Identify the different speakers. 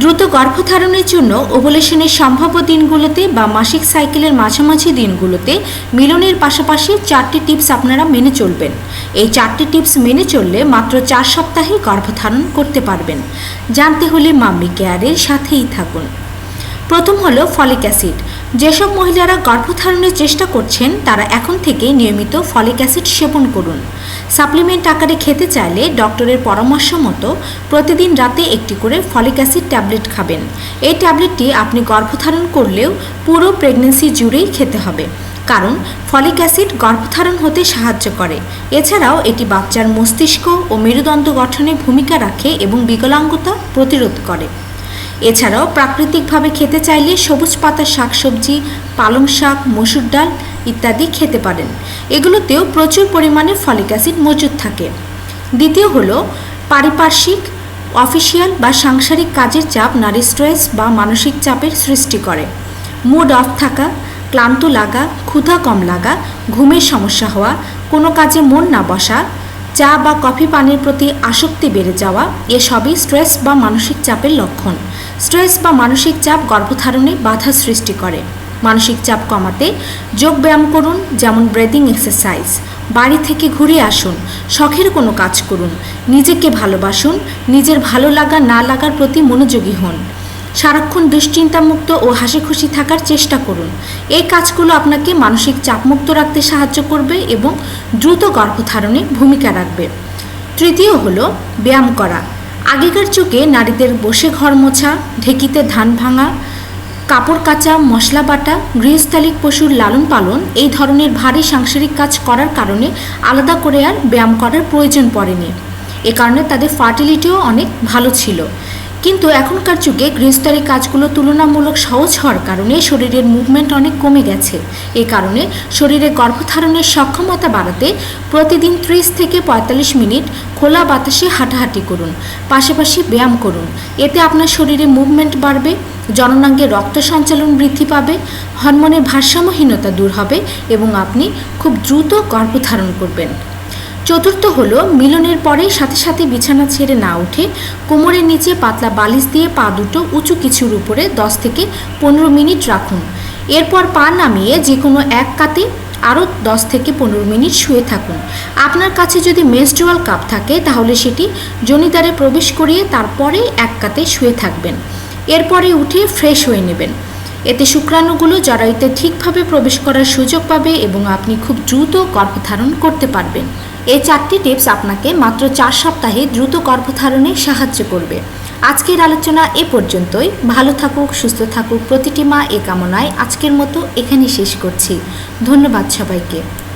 Speaker 1: দ্রুত গর্ভধারণের জন্য ওভুলেশনের সম্ভাব্য দিনগুলোতে বা মাসিক সাইকেলের মাঝামাঝি দিনগুলোতে মিলনের পাশাপাশি চারটি টিপস আপনারা মেনে চলবেন। এই চারটি টিপস মেনে চললে মাত্র চার সপ্তাহে গর্ভধারণ করতে পারবেন। জানতে হলে মাম্মি কেয়ারের সাথেই থাকুন। প্রথম হলো ফলিক অ্যাসিড। যেসব মহিলারা গর্ভধারণের চেষ্টা করছেন, তারা এখন থেকে নিয়মিত ফলিক অ্যাসিড সেবন করুন। সাপ্লিমেন্ট আকারে খেতে চাইলে ডক্টরের পরামর্শ মতো প্রতিদিন রাতে একটি করে ফলিক অ্যাসিড ট্যাবলেট খাবেন। এই ট্যাবলেটটি আপনি গর্ভধারণ করলেও পুরো প্রেগনেন্সি জুড়েই খেতে হবে, কারণ ফলিক অ্যাসিড গর্ভধারণ হতে সাহায্য করে। এছাড়াও এটি বাচ্চার মস্তিষ্ক ও মেরুদণ্ড গঠনে ভূমিকা রাখে এবং বিকলাঙ্গতা প্রতিরোধ করে। এছাড়াও প্রাকৃতিকভাবে খেতে চাইলে সবুজ পাতার শাকসবজি, পালং শাক, মসুর ডাল ইত্যাদি খেতে পারেন। এগুলোতেও প্রচুর পরিমাণে ফলিক অ্যাসিড মজুদ থাকে। দ্বিতীয় হলো পারিপার্শ্বিক, অফিসিয়াল বা সাংসারিক কাজের চাপ নারী স্ট্রেস বা মানসিক চাপের সৃষ্টি করে। মুড অফ থাকা, ক্লান্ত লাগা, ক্ষুধা কম লাগা, ঘুমের সমস্যা হওয়া, কোনো কাজে মন না বসা, চা বা কফি পানির প্রতি আসক্তি বেড়ে যাওয়া, এসবই স্ট্রেস বা মানসিক চাপের লক্ষণ। স্ট্রেস বা মানসিক চাপ গর্ভধারণে বাধা সৃষ্টি করে। মানসিক চাপ কমাতে যোগ ব্যায়াম করুন, যেমন ব্রেদিং এক্সারসাইজ বাড়ি থেকে ঘুরে আসুন, শখের কোনো কাজ করুন, নিজেকে ভালোবাসুন, নিজের ভালো লাগা না লাগার প্রতি মনোযোগী হন। সারাক্ষণ দুশ্চিন্তামুক্ত ও হাসি খুশি থাকার চেষ্টা করুন। এই কাজগুলো আপনাকে মানসিক চাপমুক্ত রাখতে সাহায্য করবে এবং দ্রুত গর্ভধারণে ভূমিকা রাখবে। তৃতীয় হলো ব্যায়াম করা। আগেকার যুগে নারীদের বসে ঘর মোছা, ঢেকিতে ধান ভাঙা, কাপড় কাচা, মশলা বাটা, গৃহস্থালিক পশুর লালন পালন, এই ধরনের ভারী সাংসারিক কাজ করার কারণে আলাদা করে আর ব্যায়াম করার প্রয়োজন পড়েনি। এ কারণে তাদের ফার্টিলিটিও অনেক ভালো ছিল। কিন্তু এখনকার যুগে গৃহস্থালী কাজগুলো তুলনামূলক সহজ হওয়ার কারণে শরীরের মুভমেন্ট অনেক কমে গেছে। এ কারণে শরীরে গর্ভধারণের সক্ষমতা বাড়াতে প্রতিদিন ত্রিশ থেকে পঁয়তাল্লিশ মিনিট খোলা বাতাসে হাঁটাহাঁটি করুন, পাশাপাশি ব্যায়াম করুন। এতে আপনার শরীরে মুভমেন্ট বাড়বে, জননাঙ্গে রক্ত সঞ্চালন বৃদ্ধি পাবে, হরমোনের ভারসাম্যহীনতা দূর হবে এবং আপনি খুব দ্রুত গর্ভধারণ করবেন। চতুর্থ হলো, মিলনের পরে সাথে সাথে বিছানা ছেড়ে না উঠে কোমরের নিচে পাতলা বালিশ দিয়ে পা দুটো উঁচু কিছুর উপরে দশ থেকে পনেরো মিনিট রাখুন। এরপর পা নামিয়ে যে কোনো এক কাতে আরও দশ থেকে পনেরো মিনিট শুয়ে থাকুন। আপনার কাছে যদি মেনস্ট্রুয়াল কাপ থাকে, তাহলে সেটি জনিদারে প্রবেশ করিয়ে তারপরে এক কাতে শুয়ে থাকবেন। এরপরে উঠে ফ্রেশ হয়ে নেবেন। এতে শুক্রাণুগুলো জরায়ুতে ঠিকভাবে প্রবেশ করার সুযোগ পাবে এবং আপনি খুব দ্রুত গর্ভধারণ করতে পারবেন। এই চারটি টিপস আপনাকে মাত্র চার সপ্তাহে দ্রুত গর্ভধারণে সাহায্য করবে। আজকের আলোচনা এ পর্যন্তই। ভালো থাকুক, সুস্থ থাকুক। প্রতিটি মা এ কামনায় আজকের মতো এখানে শেষ করছি। ধন্যবাদ সবাইকে।